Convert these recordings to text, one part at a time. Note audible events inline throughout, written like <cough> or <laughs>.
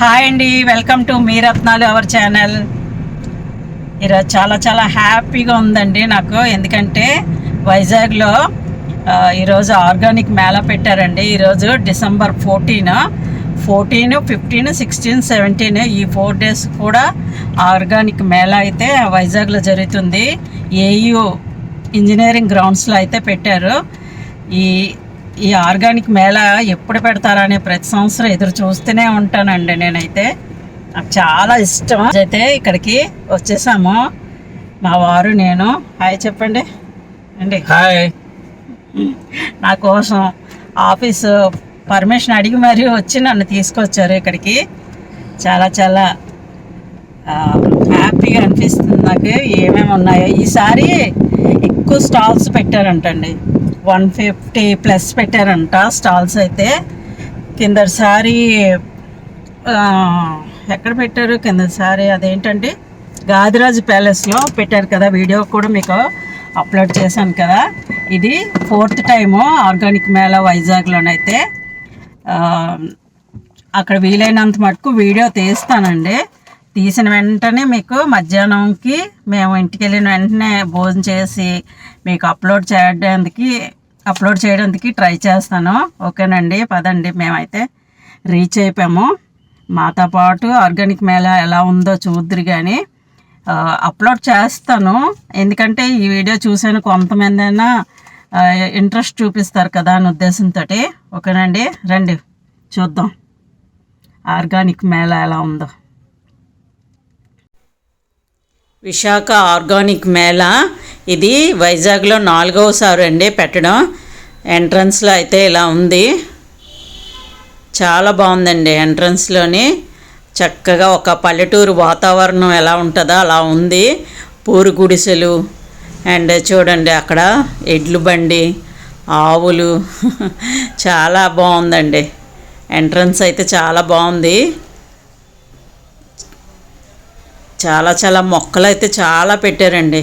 Hi అండి welcome to me రత్నాలు our channel. ఈరోజు చాలా చాలా హ్యాపీగా ఉందండి నాకు. ఎందుకంటే వైజాగ్లో ఈరోజు ఆర్గానిక్ మేళా పెట్టారండి. ఈరోజు December fourteen. Fourteen fifteen sixteen seventeen ఈ ఫోర్ డేస్ కూడా ఆర్గానిక్ మేళా అయితే వైజాగ్లో జరుగుతుంది. ఏయు ఇంజనీరింగ్ గ్రౌండ్స్లో అయితే పెట్టారు. ఈ ఈ ఆర్గానిక్ మేళా ఎప్పుడు పెడతారనే ప్రతి సంవత్సరం ఎదురు చూస్తూనే ఉంటానండి నేనైతే. నాకు చాలా ఇష్టం. అయితే ఇక్కడికి వచ్చేసాము. మా వారు నేను. హాయ్ చెప్పండి. అండి. హాయ్. నా కోసం ఆఫీసు పర్మిషన్ అడిగి మరీ వచ్చి నన్ను తీసుకొచ్చారు ఇక్కడికి. చాలా చాలా హ్యాపీగా అనిపిస్తుంది నాకు. ఏమేమి ఉన్నాయో. ఈసారి ఎక్కువ స్టాల్స్ పెట్టారంటండి. వన్ ఫిఫ్టీ ప్లస్ పెట్టారంట స్టాల్స్ అయితే. కిందసారి ఎక్కడ పెట్టారు? కిందసారి అదేంటంటే గాదిరాజు ప్యాలెస్లో పెట్టారు కదా వీడియో కూడా మీకు అప్లోడ్ చేశాను కదా. ఇది ఫోర్త్ టైము ఆర్గానిక్ మేళా వైజాగ్లోనైతే. అక్కడ వీలైనంత మటుకు వీడియో తీస్తానండి. తీసిన వెంటనే మీకు మధ్యాహ్నంకి మేము ఇంటికి వెళ్ళిన వెంటనే భోజనం చేసి మీకు అప్లోడ్ చేయడానికి అప్లోడ్ చేయడానికి ట్రై చేస్తాను. ఓకేనండి? పదండి. మేమైతే రీచ్ అయిపోయాము. మాతో పాటు ఆర్గానిక్ మేళా ఎలా ఉందో చూద్దరు కానీ అప్లోడ్ చేస్తాను. ఎందుకంటే ఈ వీడియో చూసాను కొంతమంది అయినా ఇంట్రెస్ట్ చూపిస్తారు కదా అని ఉద్దేశంతో ఓకేనండి? రండి. చూద్దాం. ఆర్గానిక్ మేళా ఎలా ఉందో. విశాఖ ఆర్గానిక్ మేళా. ఇది వైజాగ్లో నాలుగవసారి అండి పెట్టడం. ఎంట్రన్స్లో అయితే ఇలా ఉంది. చాలా బాగుందండి ఎంట్రన్స్లోని. చక్కగా ఒక పల్లెటూరు వాతావరణం ఎలా ఉంటుందో అలా ఉంది. పూరు గుడిసెలు అండ్ చూడండి అక్కడ ఎడ్లు బండి ఆవులు. <laughs> చాలా బాగుందండి. ఎంట్రన్స్ అయితే చాలా బాగుంది. చాలా చాలా మొక్కలు అయితే చాలా పెట్టారండి.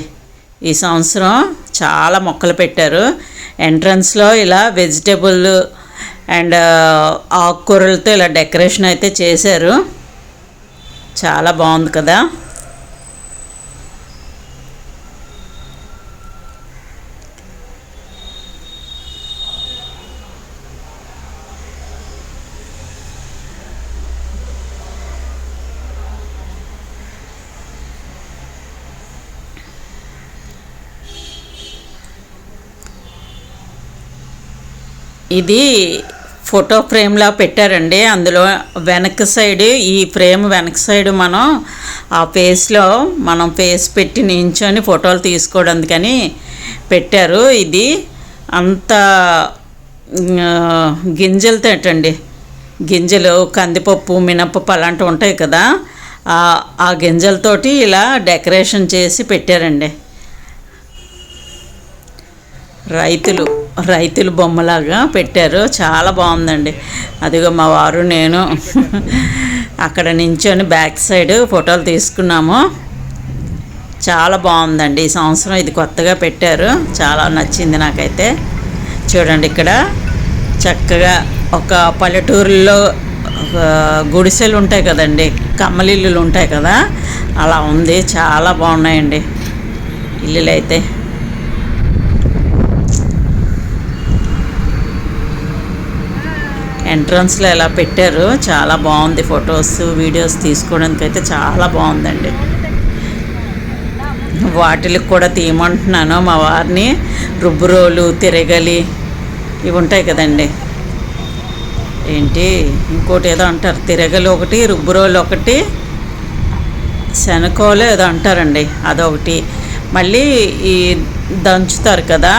ఈ సంవత్సరం చాలా మొక్కలు పెట్టారు. ఎంట్రన్స్లో ఇలా వెజిటేబుల్ అండ్ ఆకుకూరలతో ఇలా డెకరేషన్ అయితే చేశారు. చాలా బాగుంది కదా. ఇది ఫోటో ఫ్రేమ్లా పెట్టారండి. అందులో వెనక సైడ్ ఈ ఫ్రేమ్ వెనక సైడ్ మనం ఆ ఫేస్లో మనం ఫేస్ పెట్టి నించొని ఫోటోలు తీసుకోవడానికని పెట్టారు. ఇది అంత గింజలు తేటండి. గింజలు కందిపప్పు మినపప్పు అలాంటివి ఉంటాయి కదా ఆ- ఆ గింజలతోటి ఇలా డెకరేషన్ చేసి పెట్టారండి. రైతులు రైతులు బొమ్మలాగా పెట్టారు. చాలా బాగుందండి. అదిగో మా వారు నేను అక్కడ నించొని బ్యాక్ సైడ్ ఫోటోలు తీసుకున్నాము. చాలా బాగుందండి. ఈ సంవత్సరం ఇది కొత్తగా పెట్టారు. చాలా నచ్చింది నాకైతే. చూడండి ఇక్కడ చక్కగా ఒక పల్లెటూరులో గుడిసెలు ఉంటాయి కదండి. కమ్మలిల్లులు ఉంటాయి కదా. అలా ఉంది. చాలా బాగున్నాయండి. ఇల్లులు అయితే ఎంట్రన్స్లో ఎలా పెట్టారు చాలా బాగుంది ఫొటోస్ వీడియోస్ తీసుకోవడానికి అయితే చాలా బాగుందండి. వాటికి కూడా తీయమంటున్నాను మా వారిని రుబ్బురోలు తిరగలి ఇవి ఉంటాయి కదండి. ఏంటి? ఇంకోటి ఏదో అంటారు తిరగలు ఒకటి రుబ్బురోలు ఒకటి శనకోలు ఏదో అంటారండి అదొకటి. మళ్ళీ ఈ దంచుతారు కదా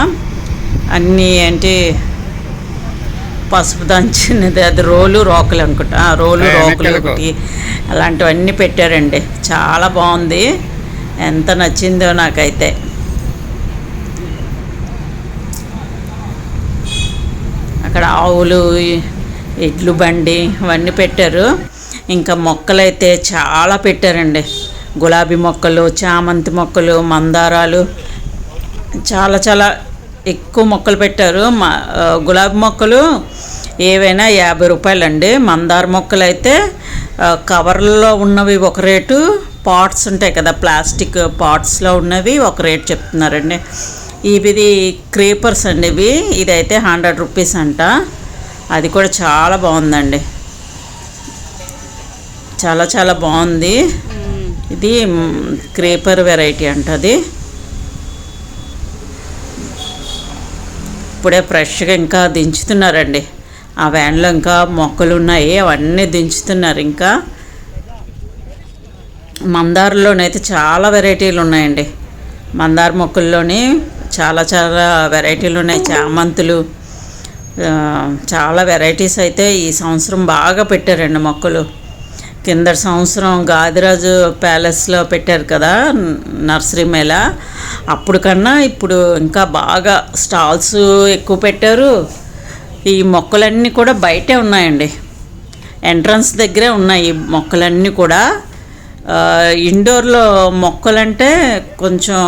అన్నీ ఏంటి పసుపు దంచినది అది రోలు రోకలు అనుకుంటా. రోలు రోకలు. ఒకటి. అలాంటివన్నీ పెట్టారండి. చాలా బాగుంది. ఎంత నచ్చిందో నాకైతే. అక్కడ ఆవులు ఎడ్లు బండి అవన్నీ పెట్టారు. ఇంకా మొక్కలైతే చాలా పెట్టారండి. గులాబీ మొక్కలు చామంతి మొక్కలు మందారాలు. చాలా చాలా ఎక్కువ మొక్కలు పెట్టారు. మా గులాబీ మొక్కలు ఏవైనా యాభై రూపాయలండి. మందార మొక్కలు అయితే కవర్లో ఉన్నవి ఒక రేటు పాట్స్ ఉంటాయి కదా ప్లాస్టిక్ పాట్స్లో ఉన్నవి ఒక రేట్ చెప్తున్నారండి. ఇవి క్రీపర్స్ అండి ఇవి. ఇదైతే హండ్రెడ్ రూపీస్ అంట. అది కూడా చాలా బాగుందండి. చాలా చాలా బాగుంది. ఇది క్రేపర్ వెరైటీ అంట అది ఇప్పుడే ఫ్రెష్గా ఇంకా దించుతున్నారండి. ఆ వ్యాన్లో ఇంకా మొక్కలు ఉన్నాయి అవన్నీ దించుతున్నారు ఇంకా. మందారంలోనైతే చాలా వెరైటీలు ఉన్నాయండి. మందార మొక్కల్లోని చాలా చాలా వెరైటీలు ఉన్నాయి. చామంతులు చాలా వెరైటీస్ అయితే ఈ సంవత్సరం బాగా పెట్టారండి మొక్కలు. కింద సంవత్సరం గాదిరాజు ప్యాలెస్లో పెట్టారు కదా నర్సరీ మేళ. అప్పుడు కన్నా ఇప్పుడు ఇంకా బాగా స్టాల్స్ ఎక్కువ పెట్టారు. ఈ మొక్కలన్నీ కూడా బయటే ఉన్నాయండి. ఎంట్రన్స్ దగ్గరే ఉన్నాయి ఈ మొక్కలన్నీ కూడా. ఇండోర్లో మొక్కలంటే కొంచెం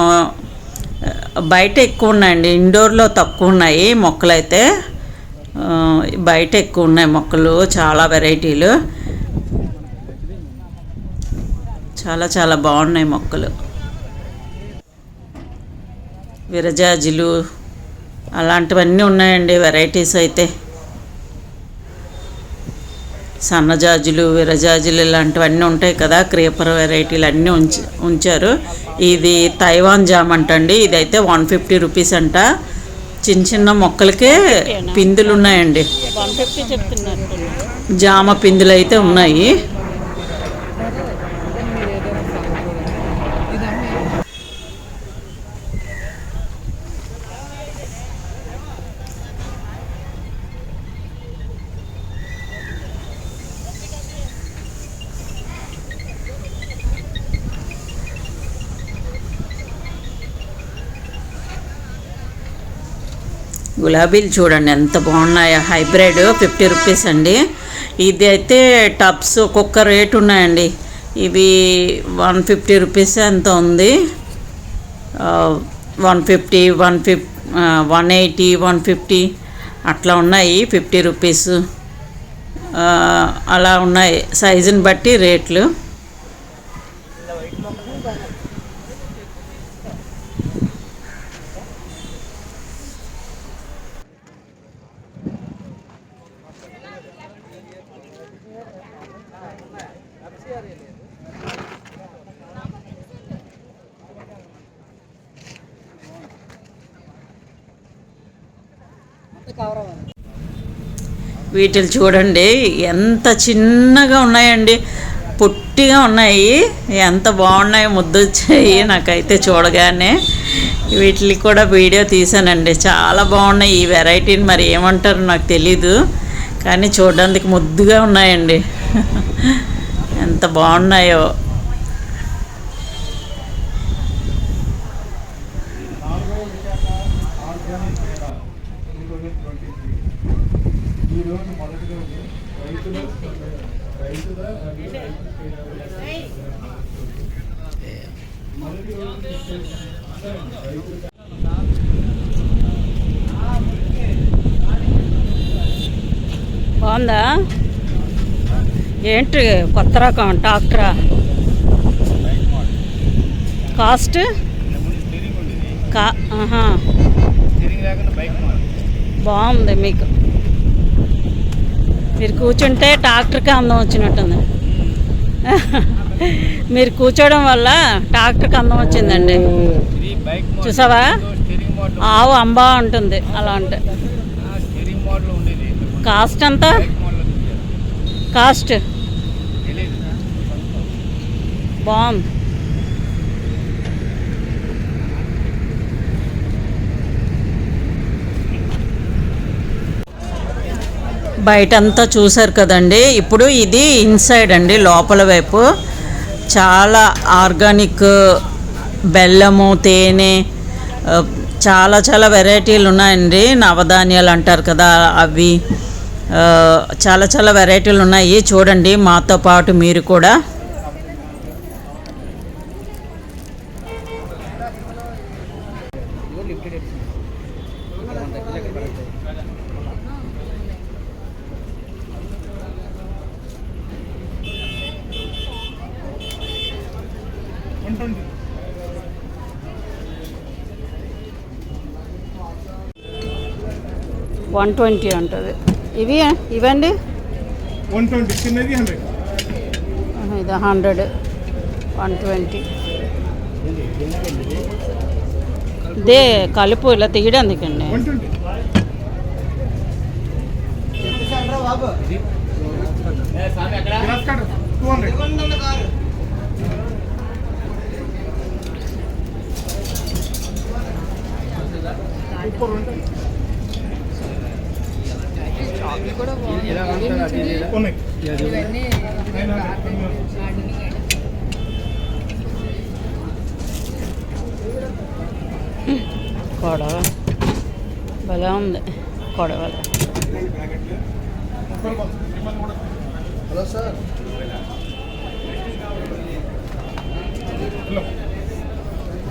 బయట ఎక్కువ ఉన్నాయండి. ఇండోర్లో తక్కువ ఉన్నాయి మొక్కలైతే. బయట ఎక్కువ ఉన్నాయి మొక్కలు చాలా వెరైటీలు. చాలా చాలా బాగున్నాయి మొక్కలు. విరజాజులు అలాంటివన్నీ ఉన్నాయండి వెరైటీస్ అయితే. సన్నజాజులు విరజాజులు ఇలాంటివన్నీ ఉంటాయి కదా క్రీపర్ వెరైటీలు అన్నీ ఉంచ ఉంచారు. ఇది తైవాన్ జామ్ అంటండి ఇదైతే వన్ ఫిఫ్టీ రూపీస్ అంట. చిన్న చిన్న మొక్కలకే పిందులు ఉన్నాయండి. జామ పిందులు అయితే ఉన్నాయి. గులాబీలు చూడండి ఎంత బాగున్నాయో. హైబ్రిడ్ ఫిఫ్టీ రూపీస్ అండి. ఇది అయితే టబ్స్ ఒక్కొక్క రేట్ ఉన్నాయండి. ఇవి వన్ ఫిఫ్టీ రూపీస్ ఎంత ఉంది? వన్ ఫిఫ్టీ వన్ ఫిఫ్ వన్ ఎయిటీ వన్ ఫిఫ్టీ అట్లా ఉన్నాయి ఫిఫ్టీ రూపీస్. అలా ఉన్నాయి. సైజుని బట్టి రేట్లు. వీటిని చూడండి ఎంత చిన్నగా ఉన్నాయండి. పొట్టిగా ఉన్నాయి. ఎంత బాగున్నాయో ముద్దు వచ్చాయి నాకైతే చూడగానే. వీటికి కూడా వీడియో తీసానండి. చాలా బాగున్నాయి. ఈ వెరైటీని మరి ఏమంటారు నాకు తెలీదు. కానీ చూడడానికి ముద్దుగా ఉన్నాయండి. ఎంత బాగున్నాయో. ఈరోజు మొదటి రోజు రైతులు రైతుల మొదటి రోజు బాగుందా? ఏంటి కొత్త రకం ట్రాక్టరా? కాస్ట్? కా బాగుంది మీకు. మీరు కూర్చుంటే ట్రాక్టర్కి అందం వచ్చినట్టుంది. మీరు కూర్చోవడం వల్ల ట్రాక్టర్కి అందం వచ్చిందండి. చూసావా? ఆవు అంబా ఉంటుంది. అలా అంటే కాస్ట్ ఎంత? కాస్ట్. బాగుంది. బయటంతా చూసారు కదండి. ఇప్పుడు ఇది ఇన్సైడ్ అండి లోపల వైపు. చాలా ఆర్గానిక్ బెల్లము తేనె చాలా చాలా వెరైటీలు ఉన్నాయండి. నవధాన్యాలు అంటారు కదా అవి. చాలా చాలా వెరైటీలు ఉన్నాయి. చూడండి మాతో పాటు మీరు కూడా. వన్ ట్వంటీ ఉంటుంది ఇవి ఇవండి? వన్ ట్వంటీ చిన్నది హండ్రెడ్. ఇది హండ్రెడ్ వన్ ట్వంటీ. ఇదే కలుపు ఇలా తీయడానికండి వన్ ట్వంటీ. గ్లాస్ కొడవ భలే ఉంది. కొడవల. Hello sir.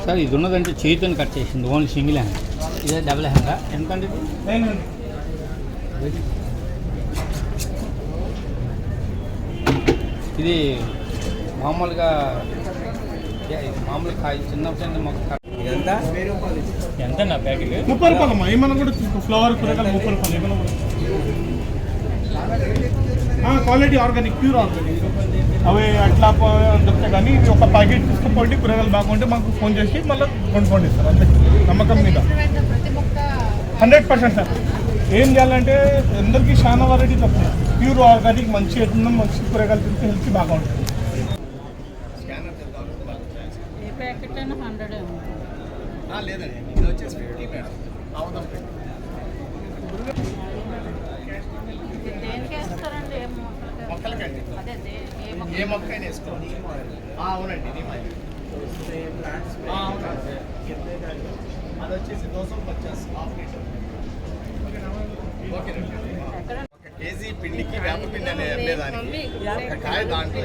సార్ ఇది ఉన్నదంటే చేతితో కట్ చేసింది. Only single hand. ఇదే డబుల్ హ్యాండ్. ఎంత అండి ఇది మామూలుగా మామూలు కాయ చిన్న చిన్న మొక్క ఎంత? ఎంత నా ప్యాకెట్? ముప్పై రూపాయలు అమ్మా ఏమన్నా కూడా ఫ్లవర్ కూరగాయలు ముప్పై రూపాయలు ఏమన్నా క్వాలిటీ ఆర్గానిక్ ప్యూర్ ఆర్గానిక్. అవి అట్లా దొరుకుతాయి కానీ ఇది ఒక ప్యాకెట్ తీసుకుపోండి కూరగాయలు బాగుంటే మాకు ఫోన్ చేసి మళ్ళీ కొనుక్కోండి సార్ అంతే. నమ్మకం మీద. Hundred percent sir. ఏం చేయాలంటే అందరికీ చాలా వెరైటీ తక్కువ ప్యూర్ ఆర్గానిక్ మంచి ఎట్లున్నా మంచి కూరగాయలు తింటే హెల్త్ బాగా ఉంటుంది. ఏ మొక్క? అయినా వేసుకోండి అవునండి అది వచ్చేసి దోశ పచ్చాస్ హాఫ్ లీటర్ ఓకేనండి. ఒక కేజీ పిండికి వేప పిండి అనే అమ్మేదానికి. ఒక కాయ దాంట్లో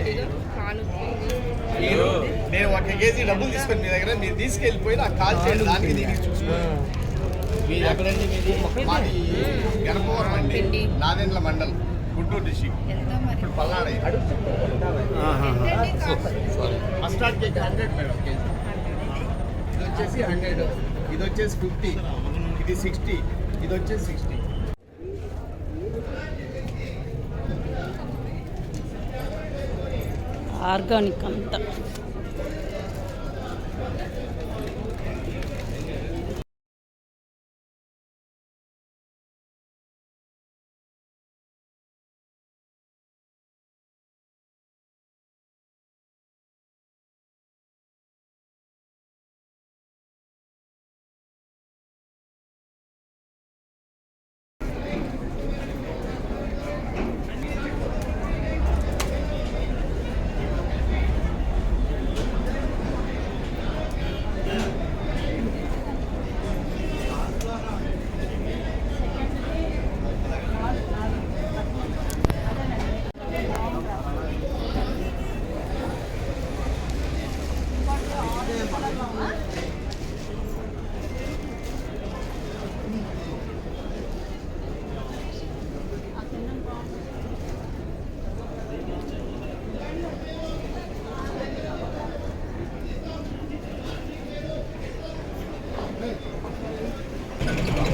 మీరు నేను ఒక కేజీ డబ్బులు తీసుకొని మీ దగ్గర మీరు తీసుకెళ్ళిపోయి నాకు కాల్ చేయండి. దానికి దీనికి చూసుకోండి. మీరు ఎక్కడండి మీది మాది గణపవరం అండి. నాదెండ్ల మండలం గుంటూరు డిస్టిక్. ఇప్పుడు Palnadu mustard cake hundred madam KG. ఇది వచ్చేసి హండ్రెడ్. ఇది వచ్చేసి ఫిఫ్టీ. ఇది సిక్స్టీ. ఇది వచ్చేసి సిక్స్టీ. ఆర్గానిక్ అంతా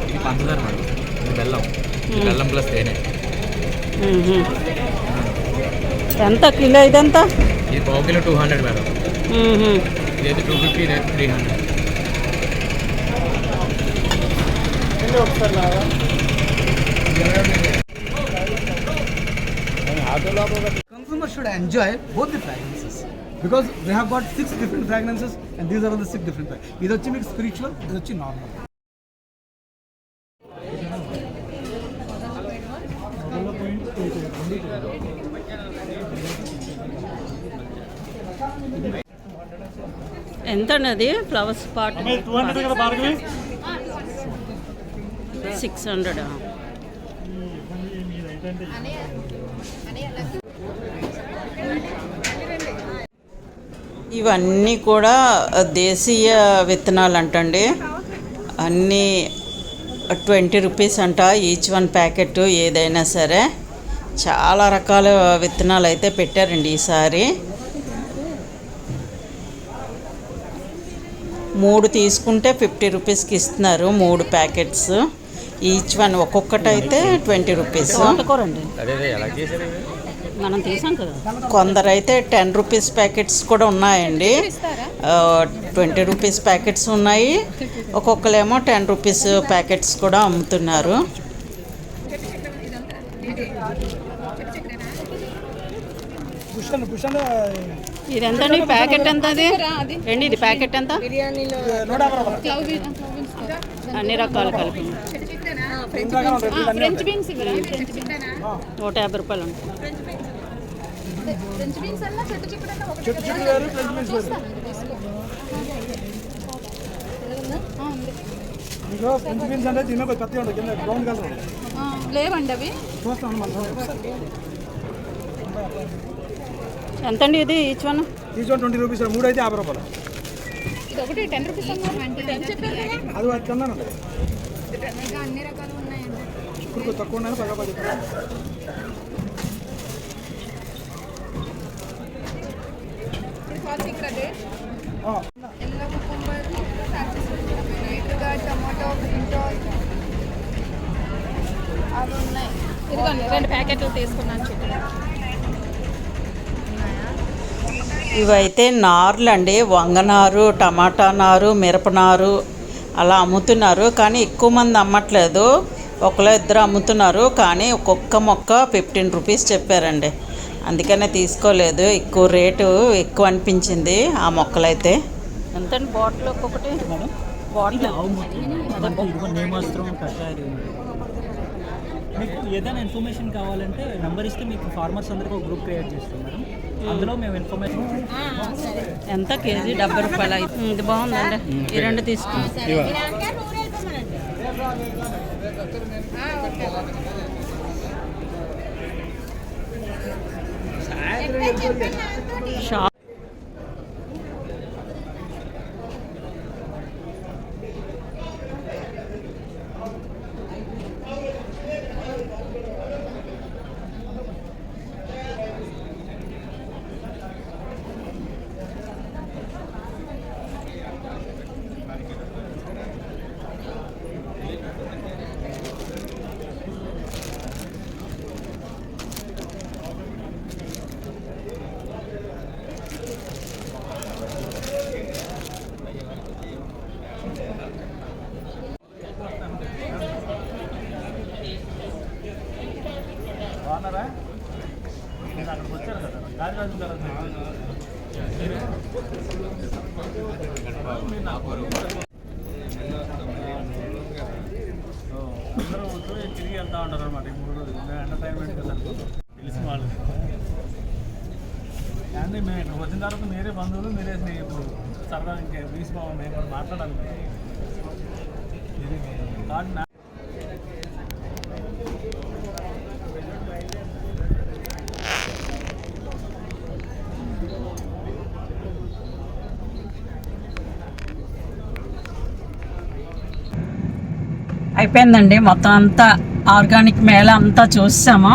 ఇది పంచదార మేడం ఇది బెల్లం ఇది బెల్లం ప్లస్ తేనె మ్మ్హ. ఎంత కిలో ఇదంతా ఇది పావు కిలో టూ హండ్రెడ్ మేడం. ఇదైతే టూ ఫిఫ్టీ ఇదైతే three hundred Consumer should enjoy both the fragrances because we have got six different fragrances and these are the six different fragrances. ఇది వచ్చి మీకు స్పిరిచువల్ ఇది వచ్చి నార్మల్ ఎంత అది ఫ్లవర్స్ పాట్ సిక్స్ హండ్రెడ్? ఇవన్నీ కూడా దేశీయ విత్తనాలు అంటండి అన్నీ ట్వంటీ రూపీస్ అంట ఈచ్ వన్ ప్యాకెట్ ఏదైనా సరే. చాలా రకాల విత్తనాలు అయితే పెట్టారండి ఈసారి. మూడు తీసుకుంటే ఫిఫ్టీ రూపీస్కి ఇస్తున్నారు మూడు ప్యాకెట్స్ ఈచ్ వన్ ఒక్కొక్కటి అయితే ట్వంటీ రూపీస్? మనం తీసాం కదా కొందరైతే టెన్ రూపీస్ ప్యాకెట్స్ కూడా ఉన్నాయండి ట్వంటీ రూపీస్ ప్యాకెట్స్ ఉన్నాయి ఒక్కొక్కలేమో టెన్ రూపీస్ ప్యాకెట్స్ కూడా అమ్ముతున్నారు కుషన్ కుషన్ ఇది ఎంత అండి ప్యాకెట్. ఎంత అది రండి ఇది ప్యాకెట్ ఎంత? అన్ని రకాలు కలిపి. French beans. ఇవ్వరా? ఫ్రెంచ్ బీన్స్ నూట యాభై రూపాయలు లేవండి అవి. చూస్తాను ఎంత అండి ఇది ఈచ్ వన్ తీసుకొని ట్వంటీ రూపీస్ మూడు అయితే యాభై రూపాయలు. ఒకటి టెన్ రూపీస్. అది అట్లా అన్ని రకాలు ఉన్నాయండి. ఇప్పుడు తక్కువ పది ఎల్లో కుకుంబర్ నైట్గా టమాటో బ్రింజాల్ అవి ఉన్నాయి. ఇదిగోండి రెండు ప్యాకెట్లు తీసుకున్నాను చూడండి. ఇవైతే నార్లు అండి వంగనారు టమాటా నారు మిరపనారు అలా అమ్ముతున్నారు. కానీ ఎక్కువ మంది అమ్మట్లేదు. ఒకళ్ళ ఇద్దరు అమ్ముతున్నారు. కానీ ఒక్కొక్క మొక్క ఫిఫ్టీన్ రూపీస్ చెప్పారండి. అందుకనే తీసుకోలేదు. ఎక్కువ రేటు ఎక్కువ అనిపించింది ఆ మొక్కలైతే. ఎంత బాటిల్ ఒక్కొక్కటి? బాటిల్. మీకు ఏదైనా ఇన్ఫర్మేషన్ కావాలంటే నెంబర్ ఇస్తే మీకు ఫార్మర్స్ అందరికీ ఒక గ్రూప్ క్రియేట్ చేస్తాం మేడం. అందులో మేము ఇన్ఫర్మేషన్ ఎంత కేజీ? డెబ్బై రూపాయలు? అయితే ఇది బాగుందండి. ఈ రెండు తీసుకుని షాప్ తిరిగి వెళ్తా ఉంటారు అనమాట ఈ మూడు రోజులు మేము ఎంటర్టైన్మెంట్ కదా తెలిసిన వాళ్ళు కానీ మేము ఇక్కడ వచ్చిన తర్వాత మీరే బంధువులు ఇప్పుడు సరదా ఇంకా బీచ్ బాబు మేము కూడా మాట్లాడాలి అయిపోయిందండి. మొత్తం అంతా ఆర్గానిక్ మేళ అంతా చూసాము.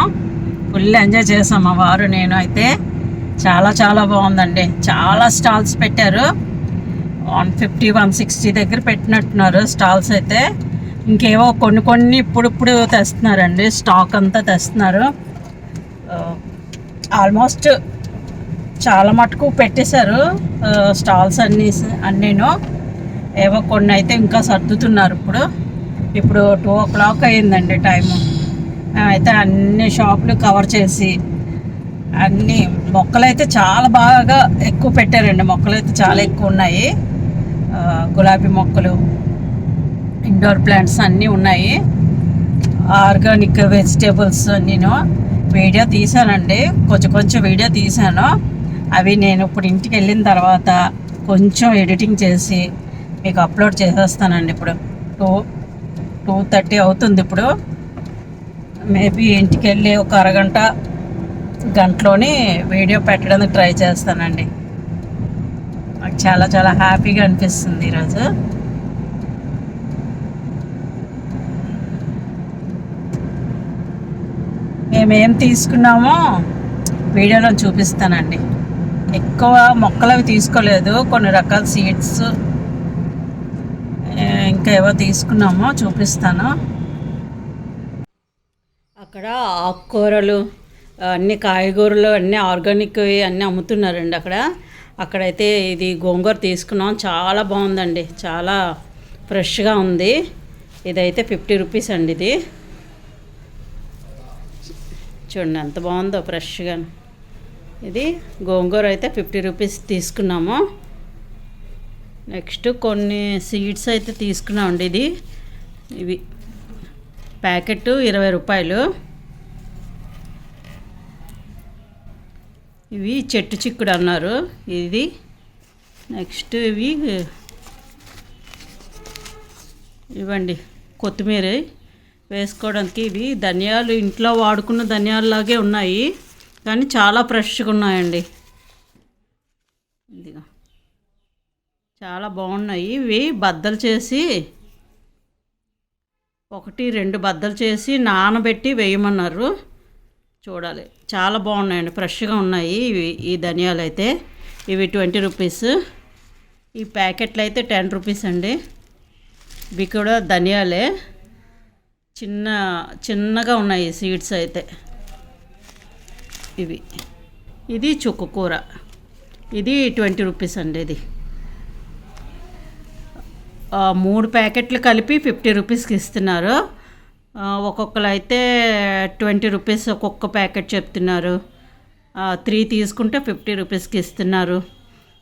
ఫుల్ ఎంజాయ్ చేసాము వారు నేను అయితే. చాలా చాలా బాగుందండి. చాలా స్టాల్స్ పెట్టారు. వన్ ఫిఫ్టీ వన్ సిక్స్టీ దగ్గర పెట్టినట్టున్నారు స్టాల్స్ అయితే. ఇంకేవో కొన్ని కొన్ని ఇప్పుడిప్పుడు తెస్తున్నారండి. స్టాక్ అంతా తెస్తున్నారు. ఆల్మోస్ట్ చాలా మటుకు పెట్టేశారు స్టాల్స్ అన్నీ అన్నీను. ఏవో కొన్ని అయితే ఇంకా సర్దుతున్నారు ఇప్పుడు. ఇప్పుడు టూ ఓ క్లాక్ అయ్యిందండి టైము. అయితే అన్ని షాపులు కవర్ చేసి అన్ని మొక్కలైతే చాలా బాగా ఎక్కువ పెట్టారండి. మొక్కలు అయితే చాలా ఎక్కువ ఉన్నాయి. గులాబీ మొక్కలు ఇండోర్ ప్లాంట్స్ అన్నీ ఉన్నాయి. ఆర్గానిక్ వెజిటేబుల్స్ నేను వీడియో తీసానండి కొంచెం కొంచెం వీడియో తీసాను అవి నేను ఇప్పుడు ఇంటికి వెళ్ళిన తర్వాత కొంచెం ఎడిటింగ్ చేసి మీకు అప్లోడ్ చేసేస్తానండి ఇప్పుడు. టూ టూ థర్టీ అవుతుంది ఇప్పుడు. మేబీ ఇంటికి వెళ్ళి ఒక అరగంట గంటలోనే వీడియో పెట్టడానికి ట్రై చేస్తానండి. నాకు చాలా చాలా హ్యాపీగా అనిపిస్తుంది ఈరోజు. మేమేం తీసుకున్నామో వీడియోలో చూపిస్తానండి. ఎక్కువ మొక్కలు అవి తీసుకోలేదు. కొన్ని రకాల సీడ్స్ ఇంకా ఏవో తీసుకున్నామో చూపిస్తాను. అక్కడ ఆకుకూరలు అన్ని కాయగూరలు అన్నీ ఆర్గానిక్ అన్నీ అమ్ముతున్నారండి అక్కడ. అక్కడైతే ఇది గోంగూర తీసుకున్నాం. చాలా బాగుందండి. చాలా ఫ్రెష్గా ఉంది. ఇదైతే ఫిఫ్టీ రూపీస్ అండి ఇది. చూడండి ఎంత బాగుందో ఫ్రెష్గా. ఇది గోంగూర అయితే ఫిఫ్టీ రూపీస్ తీసుకున్నాము. నెక్స్ట్ కొన్ని సీడ్స్ అయితే తీసుకున్నామండి ఇది. ఇవి ప్యాకెట్ ఇరవై రూపాయలు. ఇవి చెట్టు చిక్కుడు అన్నారు. ఇది నెక్స్ట్ ఇవి ఇవ్వండి కొత్తిమీర. వేసుకోవడానికి ఇవి ధనియాలు ఇంట్లో వాడుకున్న ధనియాలలాగే ఉన్నాయి. కానీ చాలా ఫ్రెష్గా ఉన్నాయండి. ఇదిగా. చాలా బాగున్నాయి. ఇవి బద్దలు చేసి ఒకటి రెండు బద్దలు చేసి నానబెట్టి వేయమన్నారు. చూడాలి. చాలా బాగున్నాయండి. ఫ్రెష్గా ఉన్నాయి ఇవి ఈ ధనియాలు అయితే. ఇవి ట్వంటీ రూపీస్. ఈ ప్యాకెట్లు అయితే టెన్ రూపీస్ అండి. ఇవి కూడా ధనియాలే. చిన్న చిన్నగా ఉన్నాయి సీడ్స్ అయితే. ఇవి. ఇది చుక్కు కూర. ఇది ట్వంటీ రూపీస్ అండి ఇది. మూడు ప్యాకెట్లు కలిపి ఫిఫ్టీ రూపీస్కి ఇస్తున్నారు. ఒక్కొక్కరు అయితే ట్వంటీ రూపీస్ ఒక్కొక్క ప్యాకెట్ చెప్తున్నారు. త్రీ తీసుకుంటే ఫిఫ్టీ రూపీస్కి ఇస్తున్నారు.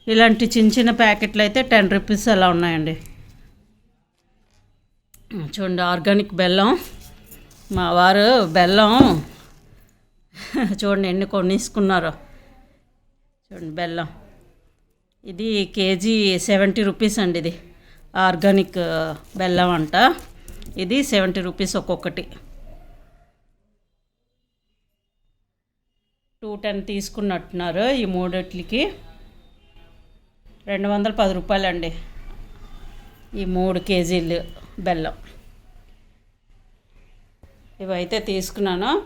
ఇలాంటి చిన్న చిన్న ప్యాకెట్లు అయితే టెన్ రూపీస్ అలా ఉన్నాయండి. చూడండి ఆర్గానిక్ బెల్లం. మా వారు బెల్లం <laughs> చూడండి ఎన్ని కొనేసుకున్నారో. చూడండి బెల్లం. ఇది కేజీ సెవెంటీ రూపీస్ అండి ఇది. ఆర్గానిక్ బెల్లం అంట. ఇది సెవెంటీ రూపీస్ ఒక్కొక్కటి. టూ టెన్ తీసుకున్నట్టున్నారు ఈ మూడిట్లకి. రెండు వందల పది రూపాయలండి ఈ మూడు కేజీలు బెల్లం. ఇవైతే తీసుకున్నాను.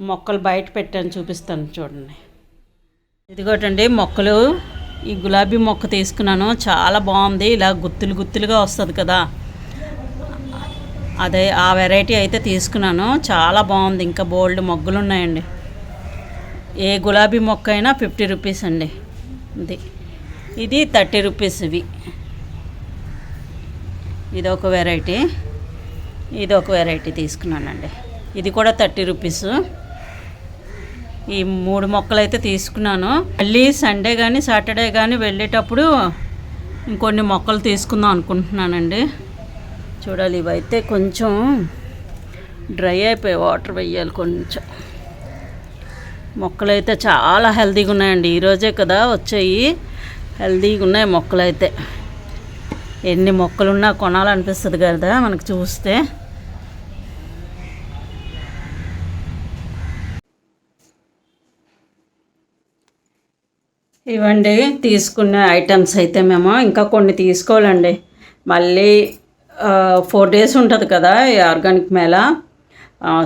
మొక్కలు బయట పెట్టాను చూపిస్తాను చూడండి. ఇదిగోటండి మొక్కలు. ఈ గులాబీ మొక్క తీసుకున్నాను. చాలా బాగుంది. ఇలా గుత్తులు గుత్తులుగా వస్తుంది కదా. అదే ఆ వెరైటీ అయితే తీసుకున్నాను. చాలా బాగుంది. ఇంకా బోల్డ్ మొగ్గలు ఉన్నాయండి ఏ గులాబీ మొక్క అయినా ఫిఫ్టీ రూపీస్ అండి. ఇది. ఇది థర్టీ రూపీస్ ఇవి. ఇది ఒక వెరైటీ. ఇది ఒక వెరైటీ తీసుకున్నానండి. ఇది కూడా థర్టీ రూపీస్. ఈ మూడు మొక్కలు అయితే తీసుకున్నాను. మళ్ళీ సండే కానీ సాటర్డే కానీ వెళ్ళేటప్పుడు ఇంకొన్ని మొక్కలు తీసుకుందాం అనుకుంటున్నానండి. చూడాలి ఇవైతే కొంచెం డ్రై అయిపోయి వాటర్ వేయాలి కొంచెం. మొక్కలు అయితే చాలా హెల్తీగా ఉన్నాయండి ఈరోజే కదా వచ్చాయి. హెల్తీగా ఉన్నాయి మొక్కలు అయితే ఎన్ని మొక్కలున్నా కొనాలనిపిస్తుంది కదా మనకు చూస్తే. ఇవ్వండి తీసుకున్న ఐటమ్స్ అయితే మేము ఇంకా కొన్ని తీసుకోవాలండి. మళ్ళీ ఫోర్ డేస్ ఉంటుంది కదా ఈ ఆర్గానిక్ మేళ.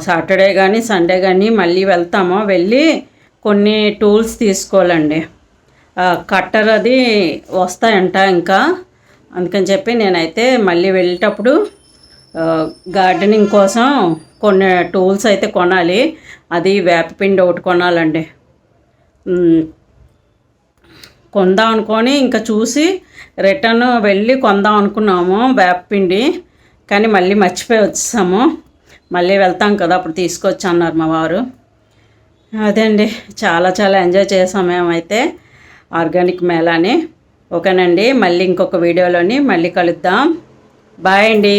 సాటర్డే కానీ సండే కానీ మళ్ళీ వెళ్తాము. వెళ్ళి కొన్ని టూల్స్ తీసుకోవాలండి. కట్టర్ అది వస్తాయంట ఇంకా. అందుకని చెప్పి నేనైతే మళ్ళీ వెళ్ళేటప్పుడు గార్డెనింగ్ కోసం కొన్ని టూల్స్ అయితే కొనాలి. అది వేపపిండి ఒకటి కొనాలండి. కొందాం అనుకొని ఇంకా చూసి రిటర్న్ వెళ్ళి కొందాం అనుకున్నాము వేపపిండి. కానీ మళ్ళీ మర్చిపోయి వచ్చేసాము. మళ్ళీ వెళ్తాం కదా అప్పుడు తీసుకొచ్చి అన్నారు మా వారు. అదే అండి చాలా చాలా ఎంజాయ్ చేసాం మేమైతే ఆర్గానిక్ మేళాని. ఓకేనండి మళ్ళీ ఇంకొక వీడియోలోని మళ్ళీ కలుద్దాం. బాయ్ అండి.